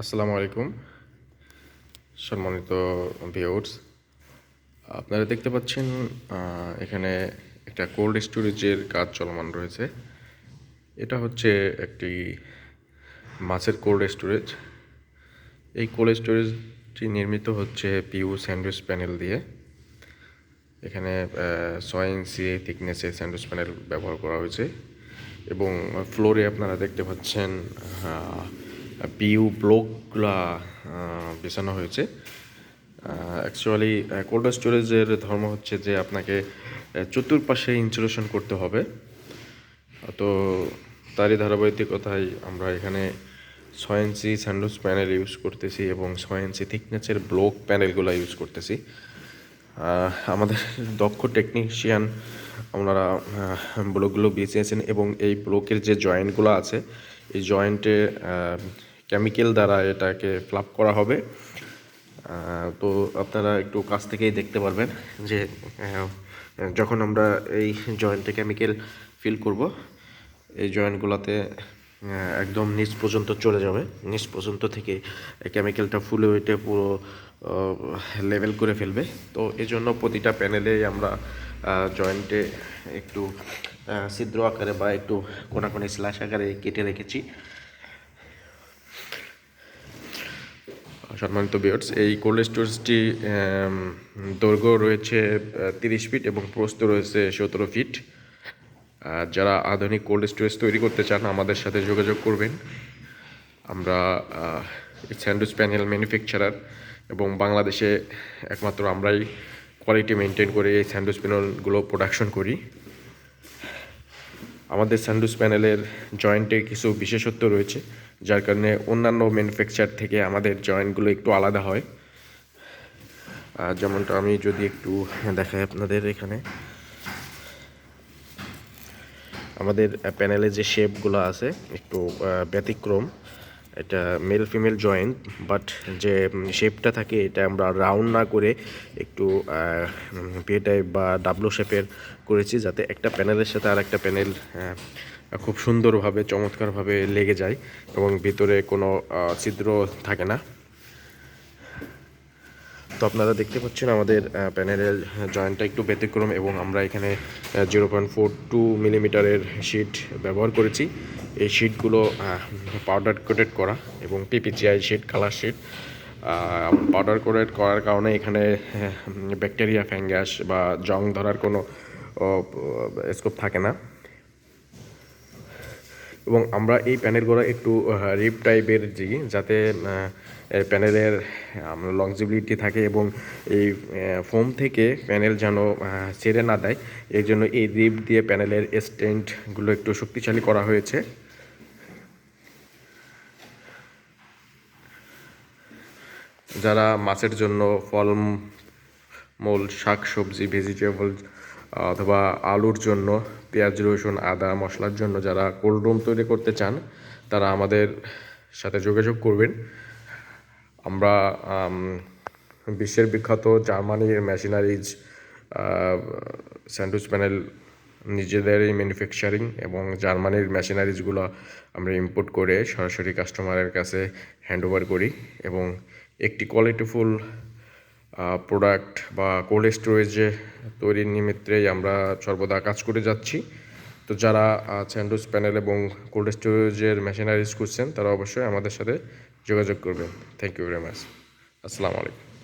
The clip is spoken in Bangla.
আসসালামু আলাইকুম, সম্মানিত ভিউয়ার্স আপনারা দেখতে পাচ্ছেন এখানে একটা কোল্ড স্টোরেজের কাজ চলমান রয়েছে। এটা হচ্ছে একটি মাছের কোল্ড স্টোরেজ এই কোল্ড স্টোরেজটি নির্মিত হচ্ছে পিউ স্যান্ডউইচ প্যানেল দিয়ে। এখানে ছয় ইঞ্চি থিকনেসের স্যান্ডউইচ প্যানেল ব্যবহার করা হয়েছে। এবং ফ্লোরে আপনারা দেখতে পাচ্ছেন পিউ ব্লকগুলা বেছানো হয়েছে। অ্যাকচুয়ালি কোল্ড স্টোরেজের ধর্ম হচ্ছে যে আপনাকে চতুর্পাশে ইনসুলেশন করতে হবে। তো তারই ধারাবাহিকতায় আমরা এখানে ছয় ইঞ্চি স্যান্ডউইচ প্যানেল ইউজ করতেছি এবং ছয় ইঞ্চি থিকনেসের ব্লক প্যানেলগুলো ইউজ করতেছি। আমাদের দক্ষ টেকনিশিয়ান আপনারা ব্লকগুলো বেঁচেছেন এবং এই ব্লকের যে জয়েন্টগুলো আছে, এই জয়েন্টে কেমিক্যাল দ্বারা এটাকে ফ্লাপ করা হবে। তো আপনারা একটু কাছ থেকেই দেখতে পারবেন যে যখন আমরা এই জয়েন্টে কেমিক্যাল ফিল করব, এই জয়েন্টগুলোতে একদম নিচ পর্যন্ত চলে যাবে। নিচ পর্যন্ত থেকে কেমিক্যালটা ফুলে ওইটা পুরো লেভেল করে ফেলবে। তো এই জন্য প্রতিটা প্যানেলে আমরা জয়েন্টে একটু ছিদ্র আকারে বা একটু কোনাকুনি স্ল্যাশ আকারে কেটে রেখেছি। সম্মানিত বিয়ার্স এই কোল্ড স্টোরেজটি দৈর্ঘ্য রয়েছে তিরিশ ফিট এবং প্রস্থ রয়েছে সতেরো ফিট যারা আধুনিক কোল্ড স্টোরেজ তৈরি করতে চান, আমাদের সাথে যোগাযোগ করবেন। আমরা স্যান্ডউইচ প্যানেল ম্যানুফ্যাকচারার এবং বাংলাদেশে একমাত্র আমরাই কোয়ালিটি মেনটেন করে এই স্যান্ডউইচ প্যানেলগুলো প্রোডাকশন করি। আমাদের স্যান্ডউইচ প্যানেলের জয়েন্টে কিছু বিশেষত্ব রয়েছে, যার কারণে অন্যান্য ম্যানুফ্যাকচার থেকে আমাদের জয়েন্টগুলো একটু আলাদা হয়। যেমনটা আমি যদি একটু দেখাই আপনাদের এখানে। আমাদের প্যানেলে যে শেপগুলো আছে, একটু ব্যতিক্রম। এটা মেল ফিমেল জয়েন্ট বাট যে শেপটা থাকে, এটা আমরা রাউন্ড না করে একটু পে টাইপ বা ডাবলো শেপের করেছি, যাতে একটা প্যানেলের সাথে আর একটা প্যানেল খুব সুন্দরভাবে, চমৎকারভাবে লেগে যায় এবং ভিতরে কোনো ছিদ্র থাকে না। তো আপনারা দেখতে পাচ্ছেন আমাদের প্যানেলের জয়েন্টটা একটু ব্যতিক্রম এবং আমরা এখানে জিরো পয়েন্ট ফোর টু মিলিমিটারের শিট ব্যবহার করেছি। এই শিটগুলো পাউডার কোটেড করা এবং PPGI sheet colour sheet powder coated করার কারণে এখানে ব্যাকটেরিয়া ফ্যাঙ্গাস বা জং ধরার কোনো স্কোপ থাকে না। এবং আমরা এই প্যানেলগুলো একটু রিপ টাইপের দিই, যাতে প্যানেলের লংজিবিলিটি থাকে এবং এই ফোম থেকে প্যানেল যেন ছেড়ে না দেয়। এর জন্য এই রিপ দিয়ে প্যানেলের স্ট্যান্ডগুলো একটু শক্তিশালী করা হয়েছে। যারা মাছের জন্য ফল মূল শাক, সবজি ভেজিটেবল অথবা আলুর জন্য, পেঁয়াজ, রসুন, আদা, মশলার জন্য যারা কোল্ড রুম তৈরি করতে চান, তারা আমাদের সাথে যোগাযোগ করবেন। আমরা বিশ্বের বিখ্যাত জার্মানির মেশিনারিজ স্যান্ডউইচ প্যানেল নিজেদেরই ম্যানুফ্যাকচারিং এবং জার্মানির মেশিনারিজগুলো আমরা ইম্পোর্ট করে সরাসরি কাস্টমারের কাছে হ্যান্ড ওভার করি এবং একটি কোয়ালিটিফুল প্রোডাক্ট বা কোল্ড স্টোরেজে তৈরির নিমিত্তেই আমরা সর্বদা কাজ করে যাচ্ছি। তো যারা স্যান্ডউইচ প্যানেল এবং কোল্ড স্টোরেজের মেশিনারিজ করছেন তারা অবশ্যই আমাদের সাথে যোগাযোগ করবেন। থ্যাংক ইউ ভেরি মাচ আসসালামু আলাইকুম।